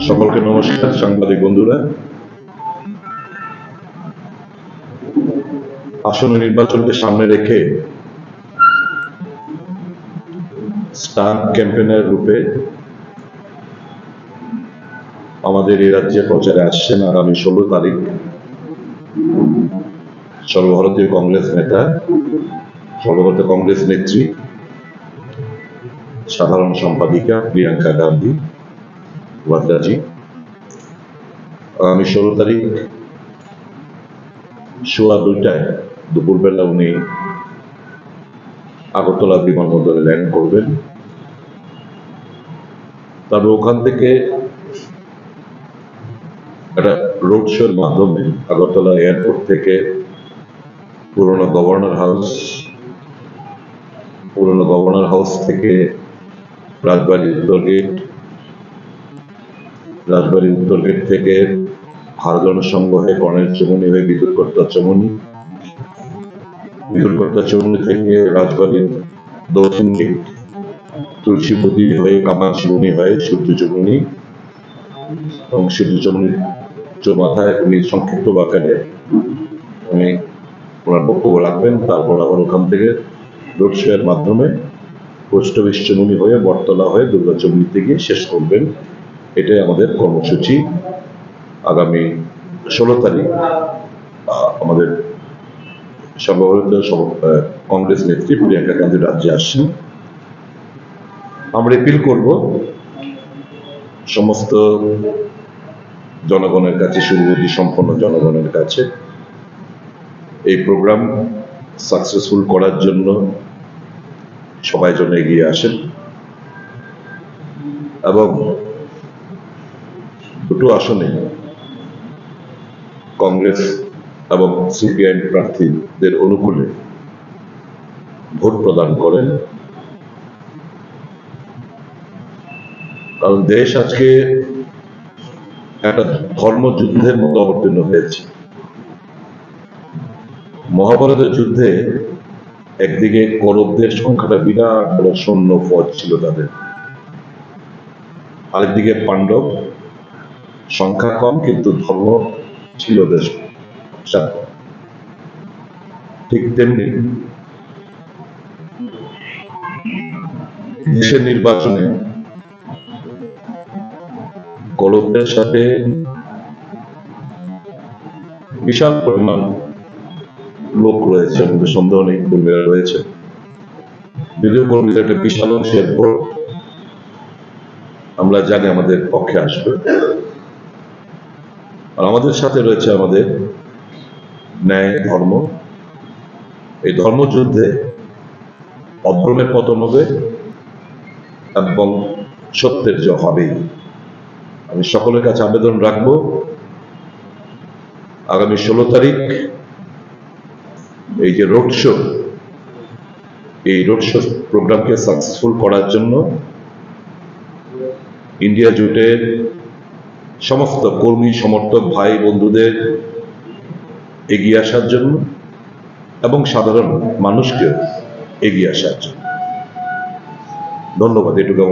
সকলকে নমস্কার, সাংবাদিক বন্ধুরা। আসন্ন নির্বাচনকে সামনে রেখে স্টার ক্যাম্পেনের রূপে আমাদের এই রাজ্যে প্রচারে আসছেন আগামী ষোলো তারিখ সর্বভারতীয় কংগ্রেস নেতা সর্বভারতীয় কংগ্রেস নেত্রী, সাধারণ সম্পাদিকা প্রিয়াঙ্কা গান্ধী। ওয়াদ্রাজি আগামী ষোলো তারিখ সোয়া দুইটায় দুপুরবেলা উনি আগরতলা বিমানবন্দরে ল্যান্ড করবেন। তবে ওখান থেকে একটা রোড শোর মাধ্যমে আগরতলা এয়ারপোর্ট থেকে পুরনো গভর্নর হাউস, পুরনো গভর্নর হাউস থেকে রাজবাড়ি উত্তর গেট রাজবাড়ি উত্তর গেট থেকে হারজন সংঘ হয়ে কর্ণের চমুনি হয়ে বিদ্যুৎ কর্তা চমুনি। বিদ্যুৎ কর্তা চমুনি থেকে রাজবাড়ির দক্ষিণ গেট তুলসীপতি হয়ে কামাল চমুনি হয়ে সূর্য চমুনি। এবং সূর্য চমুনির মাথায় উনি সংক্ষিপ্ত আকারে উনি ওনার বক্তব্য রাখবেন। তারপর আবার ওখান থেকে রোড শো এর মাধ্যমে পোস্ট অফিস চমুনি হয়ে বটতলা হয়ে দুর্গা চমুনিতে গিয়ে শেষ করবেন। এটাই আমাদের কর্মসূচি। আগামী ষোলো তারিখ আমাদের সর্বভারতীয় কংগ্রেস নেত্রী প্রিয়াঙ্কা গান্ধী রাজ্যে আসছেন। আমরা এপিল করব। সমস্ত জনগণের কাছে, সুবিধি সম্পন্ন জনগণের কাছে এই প্রোগ্রাম সাকসেসফুল করার জন্য সবাই যেন এগিয়ে আসেন। এবং দুটো আসনে কংগ্রেস এবং সিপিআইএম প্রার্থীদের অনুকূলে ভোট প্রদান করেন। কারণ দেশ আজকে একটা ধর্মযুদ্ধের মতো অবতীর্ণ হয়েছে। মহাভারতের যুদ্ধে একদিকে কৌরবদের সংখ্যাটা বিরাট বড় সৈন্য ফৌজ ছিল তাদের। আরেকদিকে পাণ্ডব সংখ্যা কম, কিন্তু ধর্ম ছিল বেশ। ঠিক তেমনি দেশের নির্বাচনে কলবদের সাথে বিশাল পরিমাণ লোক রয়েছে সন্দেহ নেই, কর্মীরা রয়েছে যদিও কর্মীদের একটা বিশাল অংশের ভোট, আমরা জানি আমাদের পক্ষে আসবে আর আমাদের সাথে রয়েছে আমাদের ন্যায় ধর্ম। এই ধর্মযুদ্ধে অধর্মের পতন হবে এবং সত্যের জয় হবেই আমি সকলের কাছে আবেদন রাখব, আগামী ষোলো তারিখ এই যে রোড শো, এই রোড শো প্রোগ্রামকে সাকসেসফুল করার জন্য ইন্ডিয়া জোটের সমস্ত কর্মী, সমর্থক, ভাই, বন্ধুদের এগিয়ে আসার জন্য এবং সাধারণ মানুষকে এগিয়ে আসার জন্য। ধন্যবাদ, এটুকু